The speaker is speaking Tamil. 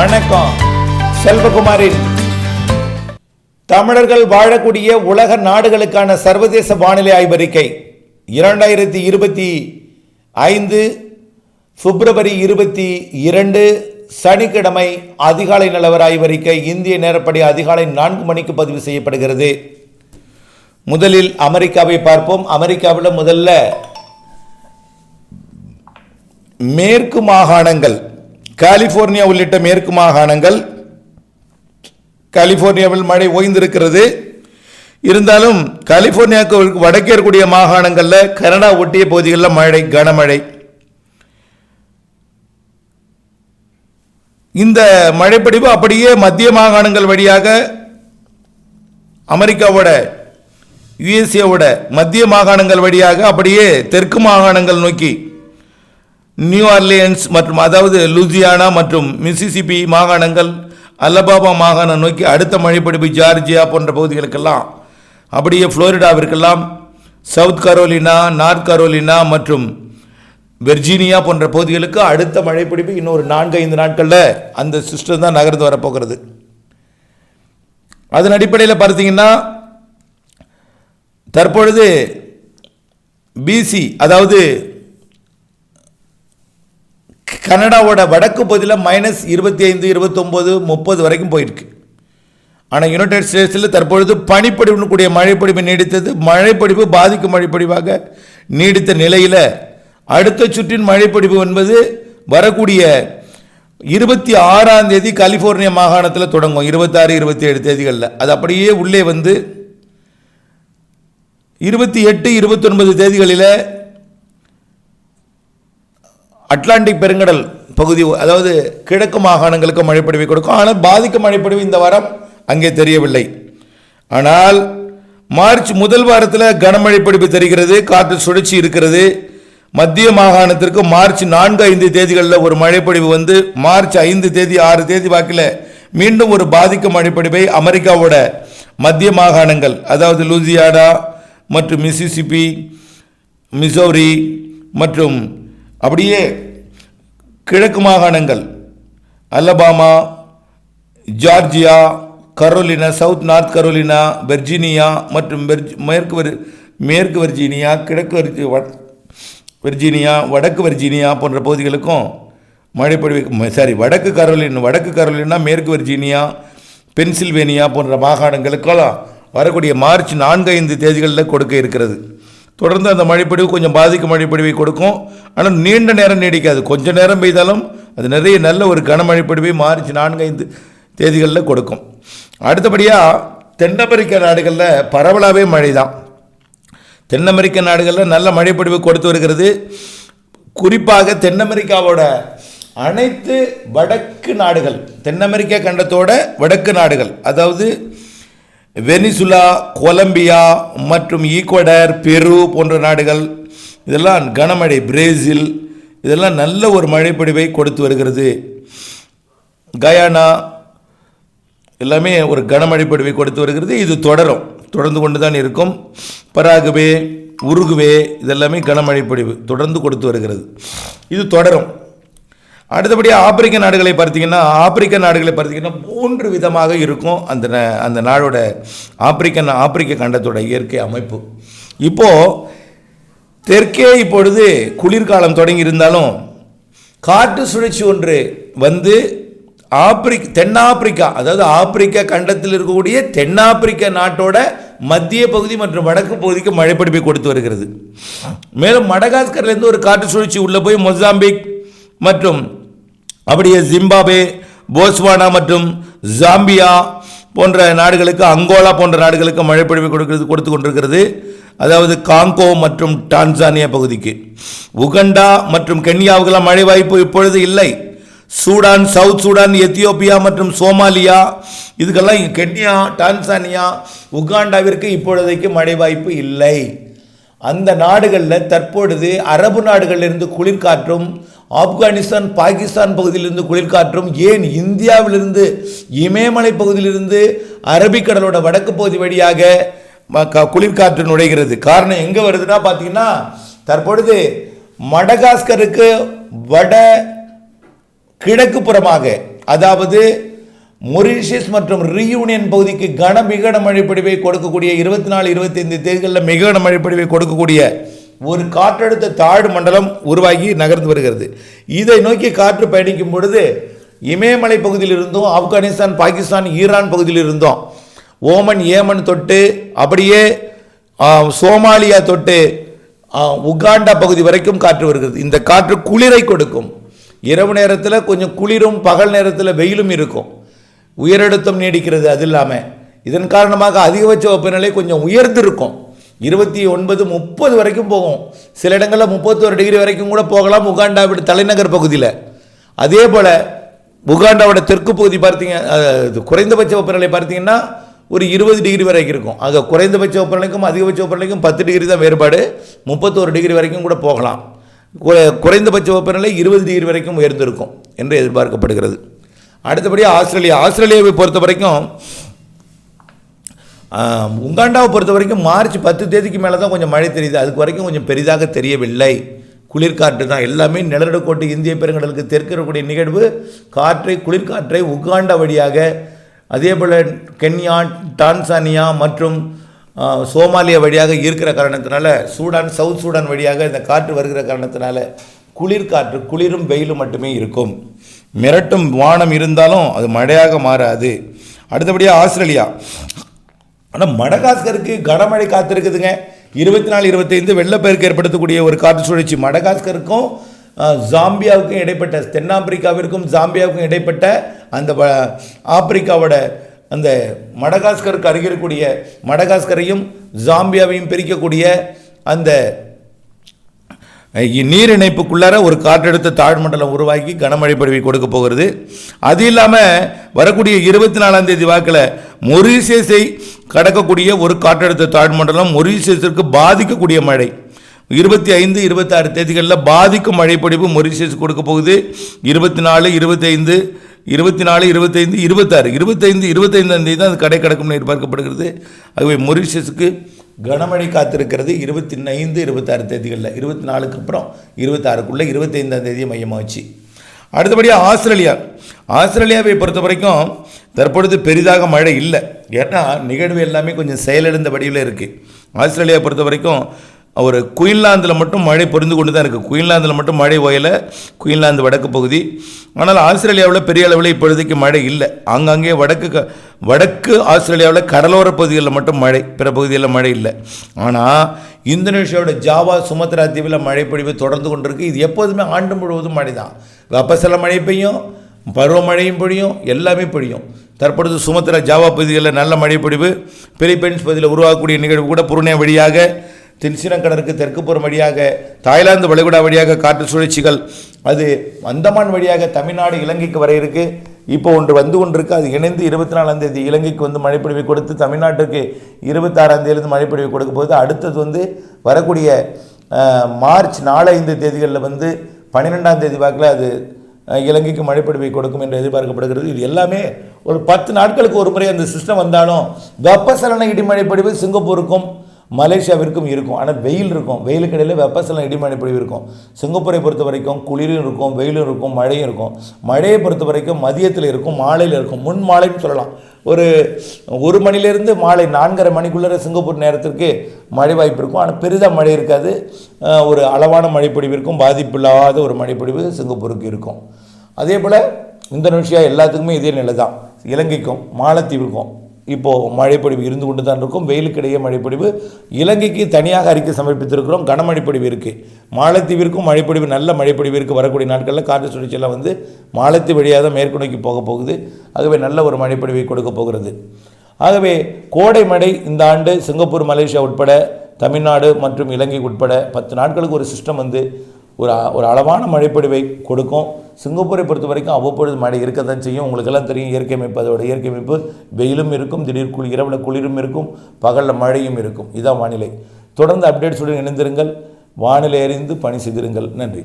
வணக்கம். செல்வகுமாரின் தமிழர்கள் வாழக்கூடிய உலக நாடுகளுக்கான சர்வதேச வானிலை ஆய்வறிக்கை. இரண்டாயிரத்தி இருபத்தி ஐந்து பிப்ரவரி இருபத்தி இரண்டு சனிக்கிழமை அதிகாலை நிலவர ஆய்வறிக்கை இந்திய நேரப்படி அதிகாலை நான்கு மணிக்கு பதிவு செய்யப்படுகிறது. முதலில் அமெரிக்காவை பார்ப்போம். அமெரிக்காவில் முதல்ல மேற்கு மாகாணங்கள் கலிபோர்னியா உள்ளிட்ட மேற்கு மாகாணங்கள் கலிபோர்னியாவில் மழை ஓய்ந்திருக்கிறது. இருந்தாலும் கலிபோர்னியாவுக்கு வடக்கே இருக்கக்கூடிய மாகாணங்களில் கனடா ஒட்டிய பகுதிகளில் மழை கனமழை. இந்த மழைப்படிவு அப்படியே மத்திய மாகாணங்கள் வழியாக அமெரிக்காவோட யுஎஸ்ஏவோட மத்திய மாகாணங்கள் வழியாக அப்படியே தெற்கு மாகாணங்கள் நோக்கி நியூ ஆர்லியன்ஸ் மற்றும் அதாவது லூசியானா மற்றும் மிசிசிபி மாகாணங்கள் அல்லபாபா மாகாணம் நோக்கி அடுத்த மழைப்பிடிப்பு ஜார்ஜியா போன்ற பகுதிகளுக்கெல்லாம் அப்படியே ஃப்ளோரிடாவிற்கெல்லாம் சவுத் கரோலினா நார்த் கரோலினா மற்றும் வெர்ஜீனியா போன்ற பகுதிகளுக்கு அடுத்த மழைப்பிடிப்பு இன்னொரு நான்கு ஐந்து நாட்களில் அந்த சிஸ்டம் தான் நகர்ந்து வரப்போகிறது. அதன் அடிப்படையில் பார்த்தீங்கன்னா தற்பொழுது பிசி அதாவது கனடாவோட வடக்கு பகுதியில் மைனஸ் இருபத்தி ஐந்து இருபத்தொம்போது முப்பது வரைக்கும் போயிருக்கு. ஆனால் யுனைடெட் ஸ்டேட்ஸில் தற்பொழுது பனிப்பொழிவுன்னு கூடிய மழைப்பொடிவு நீடித்தது. மழைப்பொடிவு பாதிக்கும் மழைப்பொடிவாக நீடித்த நிலையில் அடுத்த சுற்றின் மழைப்பொடிவு என்பது வரக்கூடிய இருபத்தி ஆறாம் தேதி கலிஃபோர்னியா மாகாணத்தில் தொடங்கும். இருபத்தாறு இருபத்தி ஏழு தேதிகளில். அது அப்படியே உள்ளே வந்து இருபத்தி எட்டு இருபத்தொன்பது தேதிகளில் அட்லாண்டிக் பெருங்கடல் பகுதி அதாவது கிழக்கு மாகாணங்களுக்கு மழைப்பொழிவை கொடுக்கும். ஆனால் பாதிக்கும் மழைப்பொழிவு இந்த வாரம் அங்கே தெரியவில்லை. ஆனால் மார்ச் முதல் வாரத்தில் கனமழை பிடிப்பு தெரிகிறது காற்று சுழற்சி இருக்கிறது. மத்திய மாகாணத்திற்கு மார்ச் நான்கு ஐந்து தேதிகளில் ஒரு மழைப்பொழிவு வந்து மார்ச் ஐந்து தேதி ஆறு தேதி வாக்கில் மீண்டும் ஒரு பாதிக்கும் மழைப்பொழிவை அமெரிக்காவோட மத்திய மாகாணங்கள் அதாவது லூசியானா மற்றும் மிசிசிபி மிசோரி மற்றும் அப்படியே கிழக்கு மாகாணங்கள் Alabama Georgia Carolina South North Carolina Virginia மற்றும் வெர்ஜி மேற்கு வெர் மேற்கு வெர்ஜீனியா கிழக்கு வெர்ஜி வட- வெர்ஜீனியா வடக்கு வெர்ஜீனியா போன்ற பகுதிகளுக்கும் மழைப்பொழிவு சாரி வடக்கு கரோலின் வடக்கு கரோலினா மேற்கு வெர்ஜீனியா பென்சில்வேனியா போன்ற மாகாணங்களுக்கெல்லாம் வரக்கூடிய மார்ச் நான்கு ஐந்து தேதிகளில் கொடுக்க இருக்கிறது. தொடர்ந்து அந்த மழைப்பொழிவு கொஞ்சம் பாதிக்கும் மழைப்பொழிவை கொடுக்கும். ஆனால் நீண்ட நேரம் நீடிக்காது. கொஞ்சம் நேரம் பெய்தாலும் அது நிறைய நல்ல ஒரு கனமழைப்பொழிவை மார்ச் நான்கு ஐந்து தேதிகளில் கொடுக்கும். அடுத்தபடியாக தென் அமெரிக்க நாடுகளில் பரவலாகவே மழை தான் தென் அமெரிக்க நாடுகளில் நல்ல மழைப்பொழிவு கொடுத்து வருகிறது. குறிப்பாக தென் அமெரிக்காவோட அனைத்து வடக்கு நாடுகள் தென் அமெரிக்க கண்டத்தோட வடக்கு நாடுகள் அதாவது வெனிசுலா கொலம்பியா மற்றும் ஈக்குவடர் பெரு போன்ற நாடுகள். இதெல்லாம் கனமழை பிரேசில். இதெல்லாம் நல்ல ஒரு மழைப்பொழிவை கொடுத்து வருகிறது. கயானா எல்லாமே ஒரு கனமழை கொடுத்து வருகிறது. இது தொடரும். தொடர்ந்து கொண்டு தான் இருக்கும். பராகுவே உருகுவே இதெல்லாமே கனமழை தொடர்ந்து கொடுத்து வருகிறது. இது தொடரும். அடுத்தபடியாக ஆப்பிரிக்க நாடுகளை பார்த்தீங்கன்னா ஆப்பிரிக்க நாடுகளை பார்த்தீங்கன்னா மூன்று விதமாக இருக்கும் அந்த ந- அந்த நாடோட ஆப்பிரிக்க ஆப்பிரிக்க கண்டத்தோட இயற்கை அமைப்பு. இப்போது தெற்கே இப்பொழுது குளிர்காலம் தொடங்கி இருந்தாலும் காற்று சுழற்சி ஒன்று வந்து ஆப்பிரிக் தென்னாப்பிரிக்கா அதாவது ஆப்பிரிக்க கண்டத்தில் இருக்கக்கூடிய தென்னாப்பிரிக்க நாட்டோட மத்திய பகுதி மற்றும் வடக்கு பகுதிக்கு மழைப்பிடிப்பை கொடுத்து வருகிறது. மேலும் மடகாஸ்கர்லேருந்து ஒரு காற்று சுழற்சி உள்ளே போய் மொசாம்பிக் மற்றும் அப்படியே ஜிம்பாபே போஸ்வானா மற்றும் ஜாம்பியா போன்ற நாடுகளுக்கு அங்கோலா போன்ற நாடுகளுக்கு மழைப்பொழிவு கொடுக்கிறது கொடுத்து கொண்டிருக்கிறது. அதாவது காங்கோ மற்றும் டான்சானியா பகுதிக்கு. உகண்டா மற்றும் கென்யாவுக்கெல்லாம் மழை வாய்ப்பு இப்பொழுது இல்லை. சூடான் சவுத் சூடான் எத்தியோப்பியா மற்றும் சோமாலியா இதுக்கெல்லாம் கென்யா டான்சானியா உகாண்டாவிற்கு இப்பொழுதைக்கு மழை வாய்ப்பு இல்லை. அந்த நாடுகளில் தற்பொழுது அரபு நாடுகளிலிருந்து குளிர்காற்றும் ஆப்கானிஸ்தான் பாகிஸ்தான் பகுதியிலிருந்து குளிர்காற்றும் ஏன் இந்தியாவிலிருந்து இமயமலை பகுதியிலிருந்து அரபிக்கடலோட வடக்கு பகுதி வழியாக ம- க- குளிர்காற்று நுழைகிறது. காரணம் எங்கே வருதுன்னா பார்த்தீங்கன்னா தற்பொழுது மடகாஸ்கருக்கு வட கிழக்கு புறமாக அதாவது மொரிஷியஸ் மற்றும் ரீயூனியன் பகுதிக்கு கன மிகன மழைப்பொழிவை கொடுக்கக்கூடிய இருபத்தி நாலு இருபத்தைந்து தேதிகளில் மிகன மழைப்பொழிவை கொடுக்கக்கூடிய ஒரு காற்றழுத்த தாழ்வு மண்டலம் உருவாகி நகர்ந்து வருகிறது. இதை நோக்கி காற்று பயணிக்கும் பொழுது இமயமலை பகுதியில் இருந்தும் ஆப்கானிஸ்தான் பாகிஸ்தான் ஈரான் பகுதியில் இருந்தோம் ஓமன் ஏமன் தொட்டு அப்படியே சோமாலியா தொட்டு உகாண்டா பகுதி வரைக்கும் காற்று வருகிறது. இந்த காற்று குளிரை கொடுக்கும். இரவு நேரத்தில் கொஞ்சம் குளிரும் பகல் நேரத்தில் வெயிலும் இருக்கும். உயரழுத்தம் நீடிக்கிறது அது இல்லாமல் இதன் காரணமாக அதிகபட்ச வெப்பநிலை கொஞ்சம் உயர்ந்திருக்கும். இருபத்தி ஒன்பது முப்பது வரைக்கும் போகும். சில இடங்களில் முப்பத்தோரு டிகிரி வரைக்கும் கூட போகலாம். உகாண்டாவோட தலைநகர் பகுதியில். அதே போல் உகாண்டாவோட தெற்கு பகுதி பார்த்தீங்க இது குறைந்தபட்ச வெப்பநிலை பார்த்தீங்கன்னா ஒரு இருபது டிகிரி வரைக்கும் இருக்கும். அங்கே குறைந்தபட்ச வெப்பநிலைக்கும் அதிகபட்ச வெப்பநிலைக்கும் பத்து டிகிரி தான் வேறுபாடு. முப்பத்தோரு டிகிரி வரைக்கும் கூட போகலாம். குறைந்தபட்ச வெப்பநிலை இருபது டிகிரி வரைக்கும் உயர்ந்திருக்கும் என்று எதிர்பார்க்கப்படுகிறது. அடுத்தபடி ஆஸ்திரேலியா. ஆஸ்திரேலியாவை பொறுத்த வரைக்கும் உகாண்டாவை பொறுத்த வரைக்கும் மார்ச் பத்து தேதிக்கு மேலே தான் கொஞ்சம் மழை தெரியுது. அதுக்கு வரைக்கும் கொஞ்சம் பெரிதாக தெரியவில்லை. குளிர்காற்று தான் எல்லாமே நிலநடுக்கோட்டு இந்திய பெருங்கடலுக்கு தெற்கிறக்கூடிய நிகழ்வு. காற்றை குளிர்காற்றை உகாண்டா வழியாக அதே போல் கென்யா டான்சானியா மற்றும் சோமாலியா வழியாக இருக்கிற காரணத்தினால சூடான் சவுத் சூடான் வழியாக இந்த காற்று வருகிற காரணத்தினால குளிர்காற்று குளிரும் வெயிலும் மட்டுமே இருக்கும். மிரட்டும் வானம் இருந்தாலும் அது மழையாக மாறாது. அடுத்தபடியாக ஆஸ்திரேலியா. ஆனால் மடகாஸ்கருக்கு கனமழை காத்திருக்குதுங்க. இருபத்தி நாலு இருபத்தைந்து வெள்ளப்பெருக்கு ஏற்படுத்தக்கூடிய ஒரு காற்று சுழற்சி. மடகாஸ்கருக்கும் ஜாம்பியாவுக்கும் இடைப்பட்ட தென்னாப்பிரிக்காவிற்கும் ஜாம்பியாவுக்கும் இடைப்பட்ட அந்த வ- ஆப்பிரிக்காவோட அந்த மடகாஸ்கருக்கு அருகில் இருக்கக்கூடிய மடகாஸ்கரையும் ஜாம்பியாவையும் பிரிக்கக்கூடிய அந்த நீர் இணைப்புக்குள்ளார ஒரு காற்றழுத்த தாழ்மண்டலம் உருவாக்கி கனமழை பொழிவை கொடுக்க போகிறது. அது இல்லாமல் வரக்கூடிய இருபத்தி நாலாம் தேதி வாக்கில் மொரீசியஸை கடக்கக்கூடிய ஒரு காற்றழுத்த தாழ்மண்டலம் மொரிஷியஸிற்கு பாதிக்கக்கூடிய மழை. இருபத்தி ஐந்து இருபத்தாறு தேதிகளில் பாதிக்கும் மழைப்பொழிவு மொரிஷியஸ் கொடுக்க போகுது. இருபத்தி நாலு இருபத்தைந்து இருபத்தி நாலு இருபத்தைந்து இருபத்தாறு. இருபத்தைந்து இருபத்தைந்தாம் தேதி தான் அது கடை கிடக்கும்னு எதிர்பார்க்கப்படுகிறது. ஆகவே மொரிஷியஸுக்கு கனமழை காத்திருக்கிறது இருபத்தி ஐந்து இருபத்தாறு தேதிகளில். இருபத்தி நாலுக்கு அப்புறம் இருபத்தாறுக்குள்ளே இருபத்தைந்தாம் தேதியை மையமாக வச்சு அடுத்தபடியாக ஆஸ்திரேலியா. ஆஸ்திரேலியாவை பொறுத்த வரைக்கும் தற்பொழுது பெரிதாக மழை இல்லை. ஏன்னா நிகழ்வு எல்லாமே கொஞ்சம் செயலிழந்த வடிவில் இருக்குது ஆஸ்திரேலியா பொறுத்த வரைக்கும் ஒரு குயின்லாந்தில் மட்டும் மழை பொருந்து கொண்டு தான் இருக்குது குயின்லாந்தில் மட்டும் மழை ஓயலை. குயின்லாந்து வடக்கு பகுதி. ஆனால் ஆஸ்திரேலியாவில் பெரிய அளவில் இப்பொழுதைக்கு மழை இல்லை. ஆங்காங்கே வடக்கு க- வடக்கு ஆஸ்திரேலியாவில் கடலோர பகுதிகளில் மட்டும் மழை பிற பகுதிகளில் மழை இல்லை. ஆனால் இந்தோனேஷியாவோட ஜாவா சுமத்ரா தீவில் மழை பொழிவு தொடர்ந்து கொண்டிருக்கு. இது எப்போதுமே ஆண்டு முழுவதும் மழை தான் வெப்பசல மழை பெய்யும். பருவமழையும் பொழியும் எல்லாமே பொழியும். தற்பொழுது சுமத்ரா ஜாவா பகுதிகளில் நல்ல மழை பொழிவு. பிலிப்பைன்ஸ் பகுதியில் உருவாகக்கூடிய நிகழ்வு கூட புருணே வழியாக தென்சினக்கடலுக்கு தெற்குப்புறம் வழியாக தாய்லாந்து வளைகுடா வழியாக காற்று சுழற்சிகள் அது அந்தமான் வழியாக தமிழ்நாடு இலங்கைக்கு வர இருக்குது இப்போ ஒன்று வந்து கொண்டிருக்கு அது இணைந்து இருபத்தி நாலாம் தேதி இலங்கைக்கு வந்து மழைப்பொழிவை கொடுத்து தமிழ்நாட்டுக்கு இருபத்தாறாம் தேதியிலிருந்து மழைப்பொழிவை கொடுக்க போது அடுத்தது வந்து வரக்கூடிய மார்ச் மார்ச் ஐந்து தேதிகளில் வந்து பன்னிரெண்டாம் தேதி வாக்கில் அது இலங்கைக்கு மழைப்பொழிவை கொடுக்கும் என்று எதிர்பார்க்கப்படுகிறது. இது எல்லாமே ஒரு பத்து நாட்களுக்கு ஒரு முறை அந்த சிஸ்டம் வந்தாலும் வெப்பசலன இடிமழை பொழிவு சிங்கப்பூருக்கும் மலேசியாவிற்கும் இருக்கும். ஆனால் வெயில் இருக்கும். வெயிலுக்கு இடையில் வெப்பசலன இடிமழை பொழிவு இருக்கும். சிங்கப்பூரை பொறுத்த வரைக்கும் குளிரும் இருக்கும் வெயிலும் இருக்கும் மழையும் இருக்கும். மழையை பொறுத்த வரைக்கும் மதியத்தில் இருக்கும் மாலையில் இருக்கும். முன் மாலைன்னு சொல்லலாம். ஒரு ஒரு மணிலேருந்து மாலை நான்கரை மணிக்குள்ளே சிங்கப்பூர் நேரத்திற்கு மழை வாய்ப்பு இருக்கும். ஆனால் பெரிதாக மழை இருக்காது. ஒரு அளவான மழைப்பொழிவு இருக்கும். பாதிப்பில்லாத ஒரு மழைப்பொழிவு சிங்கப்பூருக்கு இருக்கும். அதே போல் இந்தோனேஷியா எல்லாத்துக்குமே இதே நிலை தான் இலங்கைக்கும் மாலத்தீவுக்கும். இப்போது மழைப்பொழிவு இருந்து கொண்டு தான் இருக்கும் வெயிலுக்கிடையே மழைப்பொழிவு. இலங்கைக்கு தனியாக அறிக்கை சமர்ப்பித்திருக்கிறோம். கனமழைப்பொழிவு இருக்குது மாலத்தீவிற்கும் மழைப்பொழிவு நல்ல மழைப்பொழிவு இருக்குது வரக்கூடிய நாட்களில் காற்று சுழற்சியெல்லாம் வந்து மாலத்தீவு வழியாக தான் மேற்கு நோக்கி போக போகுது. ஆகவே நல்ல ஒரு மழைப்பொழிவை கொடுக்க போகிறது. ஆகவே கோடை மழை இந்த ஆண்டு சிங்கப்பூர் மலேசியா உட்பட தமிழ்நாடு மற்றும் இலங்கை உட்பட பத்து நாட்களுக்கு ஒரு சிஸ்டம் வந்து ஒரு ஒரு அளவான மழைப்பொழிவை கொடுக்கும். சிங்கப்பூரை பொறுத்த வரைக்கும் அவ்வப்பொழுது மழை இருக்க தான் செய்யும். உங்களுக்கெல்லாம் தெரியும் இயற்கை அமைப்பு அதோட இயற்கை அமைப்பு. வெயிலும் இருக்கும் திடீர் குளி இரவில் குளிரும் இருக்கும் பகலில் மழையும் இருக்கும். இதான் வானிலை. தொடர்ந்து அப்டேட்ஸுடன் இணைந்திருங்கள். வானிலை அறிந்து பணி செய்திருங்கள். நன்றி.